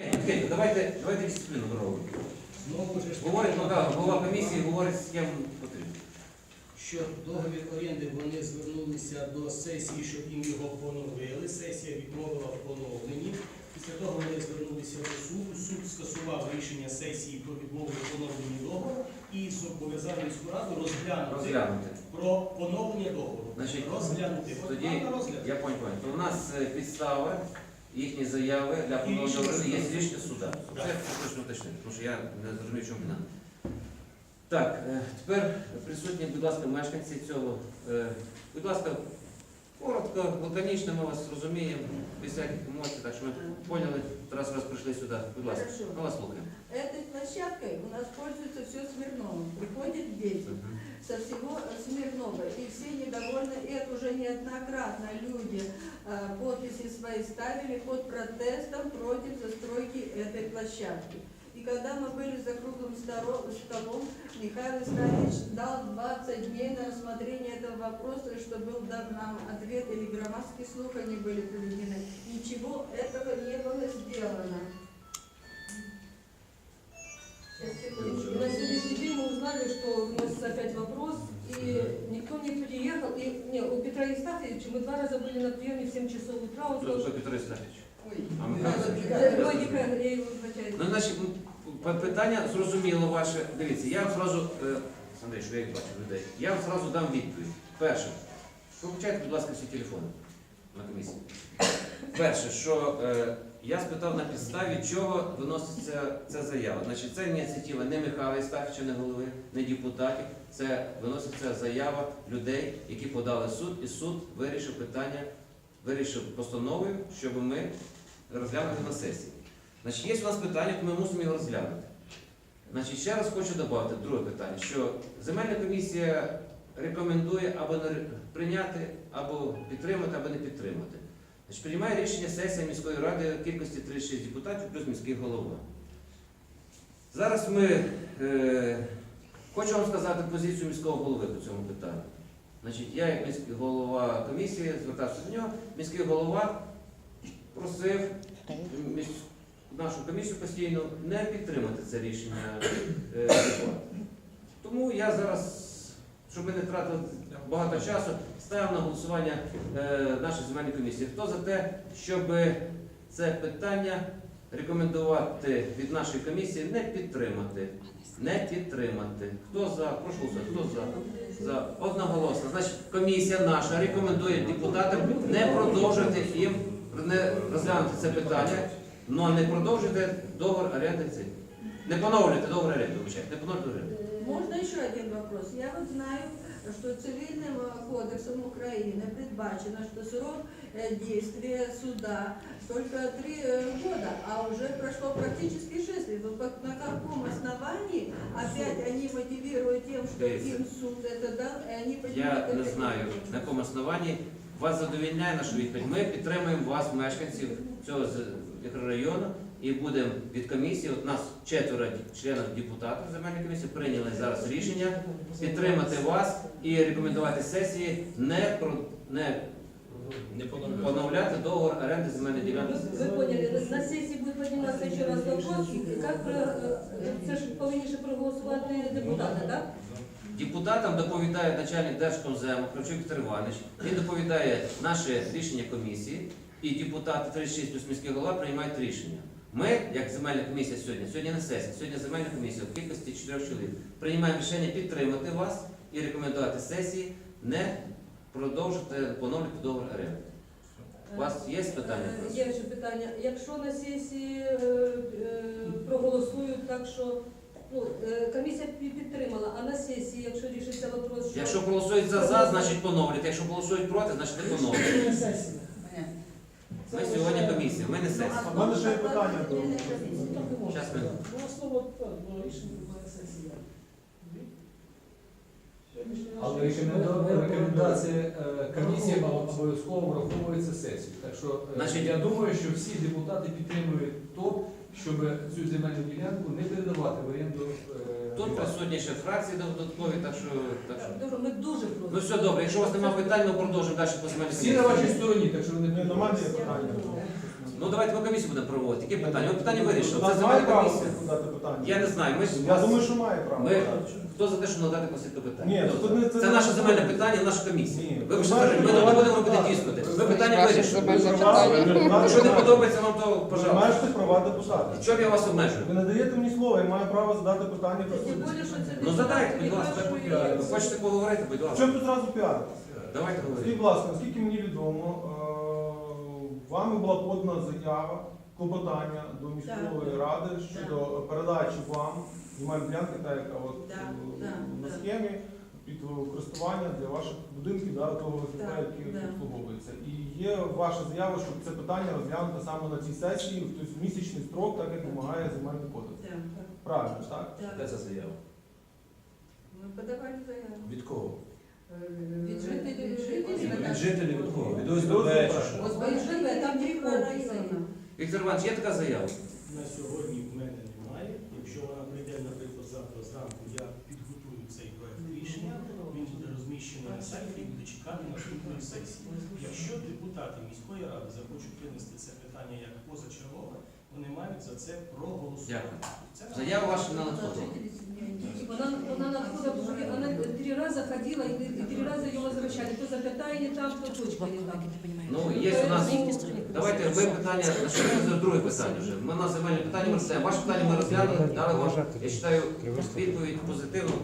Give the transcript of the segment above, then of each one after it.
Окей, давайте, давайте дисципліну Говорить, ну так, голова комісії говорить з ким потрібно. що договір оренди вони звернулися до сесії, щоб їм його поновили. Сесія відмовила в поновленні. Після того вони звернулися до суду. Суд скасував рішення сесії про відмову в поновленні договору і зобов'язав міську раду розглянути Розглянути. про поновлення договору. Значить, розглянути. От тоді вам на розгляд. Я понял, понял. То у нас е, підстава, їхні заяви для оренди є рішення суда. Це точно уточнити, тому що я не зрозумів, чому вина. Так, е, тепер присутні, будь ласка, мешканці цього. Е, Будь ласка, коротко, лаконічно, ми вас розуміємо, без всяких емоцій, так що ми поняли, раз раз прийшли сюди. Будь ласка, Хорошо. ми вас слухаємо. Этой площадкой у нас пользуется все Смирновым. Приходят дети со всего Смирнова, и все недовольны. И это уже неоднократно люди э, подписи свои ставили под протестом против застройки этой площадки. И когда мы были за круглым столом, Михаил Исаевич дал 20 дней на рассмотрение этого вопроса, и что был дан нам ответ, или громадские слухания были проведены. Ничего этого не было сделано. Евстафьевича мы два раза были на приеме в 7 часов утра. Он сказал, такий Петро Євстафійович? Ой. А ми Да, кажемо, да, що- да, Ой, Михайло, я его вибачаю. Ну, значить, м, п- питання зрозуміло ваше. Дивіться, я вам зразу, е, Андрій, що я їх бачу людей, я вам зразу дам відповідь. Перше, включайте, будь ласка, всі телефони на комісії. Перше, що е, я спитав на підставі, чого виноситься ця заява. Значить, це ініціатива не Михайла Істаховича, не голови, не депутатів. Це виноситься заява людей, які подали суд, і суд вирішив питання, вирішив постановою, щоб ми розглянули на сесії. Значить, є у нас питання, то ми мусимо його розглянути. Значить, ще раз хочу додати друге питання, що земельна комісія рекомендує або не прийняти, або підтримати, або не підтримати. Значить, приймає рішення сесія міської ради в кількості 36 депутатів плюс міський голова. Зараз ми е, хочу вам сказати позицію міського голови по цьому питанню. Значить, я, як міський голова комісії, звертався до нього, міський голова просив міс- нашу комісію постійно не підтримати це рішення. е. Тому я зараз, щоб ми не тратили багато часу, ставив на голосування е, нашої земельної комісії. Хто за те, щоб це питання рекомендувати від нашої комісії не підтримати? Не підтримати. Хто за? Прошу голосувати. Хто за? За одноголосно. Значить, комісія наша рекомендує депутатам не продовжувати їм не розглянути це питання, але не продовжуйте договор оренди. Не поновлюйте договор оренди, не поновлюйте оренду. Можно еще один вопрос? Я вот знаю, что цивильным э, кодексом Украины предбачено, что срок э, действия суда только три э, года, а уже прошло практически шесть лет. Вот как- на каком основании опять они мотивируют тем, что Дивіться. им суд это дал, и они Я поднимают не это знаю, дело? на якому основанні вас задовільняє нашу відповідь. Ми підтримуємо вас, мешканців цього з- мікрорайону, і будемо від комісії, от нас четверо членів депутатів земельної комісії прийняли зараз рішення підтримати вас і рекомендувати сесії не про не Не поновляти договор оренди земельної ділянки. Вы поняли, на сессии будет подниматься еще раз вопрос, как про- е, це ж повинні ще проголосувати депутати, так? Депутатам доповідає начальник Держкомзему Кравчук Віктор Іванович. Він доповідає наше рішення комісії, і депутати 36 плюс міський голова приймають рішення. Ми, як земельна комісія сьогодні, сьогодні не сесія, сьогодні земельна комісія в кількості 4 чоловік, приймаємо рішення підтримати вас і рекомендувати сесії не продовжити поновлювати договор оренди. У вас є питання? Е, Є ще питання. Якщо на сесії е, е, проголосують так, що ну, е, комісія підтримала, а на сесії, якщо рішиться вопрос, що... Якщо голосують за за, значить поновлюють. Якщо голосують проти, значить не поновлюють. Ми сьогодні комісія, ми не Ну, сесія. У мене ще є питання до-? Щас ми- Ну, слово так, бо рішення приймає сесія. Але рекоменда- рекомендації е, комісії обов'язково враховуються сесію. Так що е, Значить- я думаю, що всі депутати підтримують то, щоб цю земельну ділянку не передавати в оренду. е, Тут присутні ще фракції додаткові, так що. Так що. Дуже, ми дуже Ну все добре, якщо у вас немає питань, ми продовжимо далі по земельній Всі на вашій стороні, так що ви не є питання. Ну давайте ми комісію будемо проводити. Які питання? Ми питання вирішили. Це земельна комісія. Я не знаю. Ми ж Я думаю, що має право. Ми, хто за те, щоб надати конституційне питання? Ні, Хто тут за? не- це, це наше земельне питання, наша комісія. Ні. Ви Ви ж ми не будемо робити депутата. дискути. Ми питання Ваше вирішили. земельне питання. Якщо не подобається вам, то Ви пожалуйста. маєте права депутата. В чому я вас обмежую? Ви не даєте мені слова, я маю право задати питання Тим більше, що це Ну задайте, будь ласка. Ви хочете поговорити, будь В ласка. чому тут зразу піар? Давайте Скажіть, говорити. будь ласка, наскільки мені відомо, е, була подана заява, клопотання до міської ради щодо передачі вам земельної ділянки, та яка от Да, е, на да. схемі під користування для ваших будинків, да, того ВКП, Так, який да. обслуговується. І є ваша заява, щоб це питання розглянути саме на цій сесії, тобто в місячний строк, так як вимагає земельний кодекс. Так, так, Правильно, так? так. Де ця заява? Ми подавали заяву. Від кого? Від жителів, від кого? Від ОСББ чи що? ОСББ, там три комплекси. Віктор Іванович, є така заява? На сьогодні в мене немає. Якщо вона прийде, наприклад, завтра зранку, я підготую цей проект рішення, він буде розміщений на сайті і буде чекати наступної сесії. Якщо депутати міської ради захочуть винести це питання як позачергове, вони мають за це проголосувати. Дякую. Це Заява ваша не надходила. Вона, вона надходила, потому что она три раза ходила и, и три раза ее возвращали. То запятая не там, то точка не там. Ну, є у нас. Давайте ви питання, це друге питання вже. Ми на земельне питання ми розглядаємо. Ваше питання ми розглянули, дали вам, я вважаю, відповідь позитивну,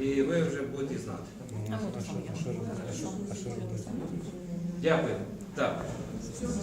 і ви вже будете знати. Дякую. Так.